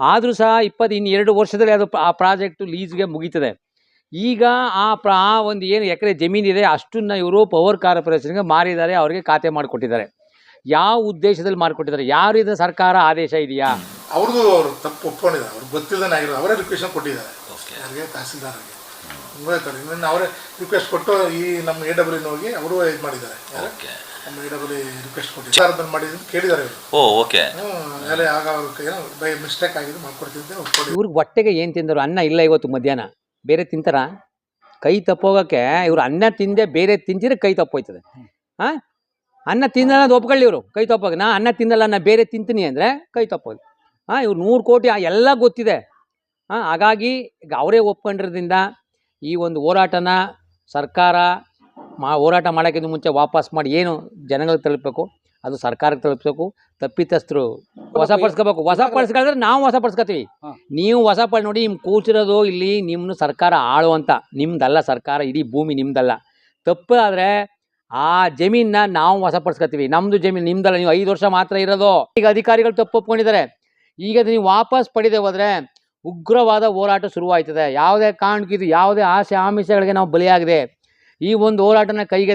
ಆದರೂ ಸಹ ಇಪ್ಪತ್ತು ಇನ್ನು ಎರಡು ವರ್ಷದಲ್ಲಿ ಅದು ಆ ಪ್ರಾಜೆಕ್ಟು ಲೀಸ್ಗೆ ಮುಗೀತದೆ. ಈಗ ಆ ಪ್ರ ಆ ಒಂದು ಏನು ಎಕರೆ ಜಮೀನಿದೆ ಅಷ್ಟನ್ನ ಇವರು ಪವರ್ ಕಾರ್ಪೊರೇಷನ್ಗೆ ಮಾರಿದ್ದಾರೆ ಅವರಿಗೆ ಖಾತೆ ಮಾಡಿಕೊಟ್ಟಿದ್ದಾರೆ. ಯಾವ ಉದ್ದೇಶದಲ್ಲಿ ಮಾಡಿಕೊಟ್ಟಿದ್ದಾರೆ? ಯಾರು ಇದನ್ನ ಸರ್ಕಾರ ಆದೇಶ ಇದೆಯಾ? ಅವ್ರದ್ದು ಅವರು ತಪ್ಪು ಒಪ್ಕೊಂಡಿದ್ದಾರೆ. ಅವ್ರು ಗೊತ್ತಿಲ್ಲದೇ ಆಗಿರೋದು. ಅವರೇ ರಿಕ್ವೆಸ್ಟ್ ಕೊಟ್ಟಿದ್ದಾರೆ. ಯಾರಿಗೆ? ತಹಸೀಲ್ದಾರ್ಗೆ. ಅವರೇ ರಿಕ್ವೆಸ್ಟ್ ಕೊಟ್ಟು ಈ ನಮ್ಮ ಎ ಡಬ್ಲ್ಯೂನ ಹೋಗಿ ಅವರು ಇದು ಮಾಡಿದ್ದಾರೆ. ಕೇಳಿದ್ದಾರೆ ಇವರು ಓ ಓಕೆ. ಆಗ ಏನೋ ಬೈ ಮಿಸ್ಟೇಕ್ ಆಗಿದೆ ಇವ್ರಿಗೆ ಹೊಟ್ಟೆಗೆ ಏನು ತಿಂದರು? ಅನ್ನ ಇಲ್ಲ ಇವತ್ತು ಮಧ್ಯಾಹ್ನ. ಬೇರೆ ತಿಂತಾರ? ಕೈ ತಪ್ಪೋಗಕ್ಕೆ ಇವ್ರು ಅನ್ನ ತಿಂದೆ ಬೇರೆ ತಿಂತಿದ್ರೆ ಕೈ ತಪ್ಪೋಯ್ತದೆ. ಹಾಂ? ಅನ್ನ ತಿನ್ನಲ್ಲ ಒಪ್ಕೊಳ್ಳಿ ಇವರು. ಕೈ ತಪ್ಪೋಗಿ ನಾ ಅನ್ನ ತಿನ್ನಲ್ಲ ನಾ ಬೇರೆ ತಿಂತೀನಿ ಅಂದರೆ ಕೈ ತಪ್ಪೋದು ಹಾಂ ಇವ್ರು ನೂರು ಕೋಟಿ ಆ ಎಲ್ಲ ಗೊತ್ತಿದೆ. ಹಾಂ ಹಾಗಾಗಿ ಈಗ ಅವರೇ ಒಪ್ಕೊಂಡಿರೋದ್ರಿಂದ ಈ ಒಂದು ಹೋರಾಟನ ಸರ್ಕಾರ ಮಾ ಹೋರಾಟ ಮಾಡೋಕ್ಕಿಂತ ಮುಂಚೆ ವಾಪಸ್ ಮಾಡಿ ಏನು ಜನಗಳಿಗೆ ತಲುಪಬೇಕು ಅದು ಸರ್ಕಾರಕ್ಕೆ ತಲುಪಬೇಕು ತಪ್ಪಿತಸ್ಥರು ವಶಪಡಿಸ್ಕೋಬೇಕು. ವಶಪಡಿಸ್ಕೊಂಡ್ರೆ ನಾವು ವಶಪಡಿಸ್ಕೊತೀವಿ. ನೀವು ಹೊಸ ಪಡಿ ನೋಡಿ ನಿಮ್ಮ ಕೂಚಿರೋದು ಇಲ್ಲಿ ನಿಮ್ಮನ್ನು ಸರ್ಕಾರ ಆಳು ಅಂತ ನಿಮ್ಮದಲ್ಲ ಸರ್ಕಾರ ಇಡೀ ಭೂಮಿ ನಿಮ್ಮದಲ್ಲ ತಪ್ಪು ಆದರೆ ಆ ಜಮೀನನ್ನ ನಾವು ವಶಪಡಿಸ್ಕೊತೀವಿ. ನಮ್ಮದು ಜಮೀನು ನಿಮ್ಮದಲ್ಲ ನೀವು ಐದು ವರ್ಷ ಮಾತ್ರ ಇರೋದು. ಈಗ ಅಧಿಕಾರಿಗಳು ತಪ್ಪು ಒಪ್ಕೊಂಡಿದ್ದಾರೆ. ಈಗ ಅದು ನೀವು ವಾಪಸ್ ಪಡೆದೇ ಹೋದರೆ ಉಗ್ರವಾದ ಹೋರಾಟ ಶುರುವಾಯ್ತದೆ. ಯಾವುದೇ ಕಾರಣಕ್ಕಿದು ಯಾವುದೇ ಆಸೆ ಆಮಿಷಗಳಿಗೆ ನಾವು ಬಲಿಯಾಗಿದೆ. ಈ ಒಂದು ಹೋರಾಟನ ಕೈಗೆ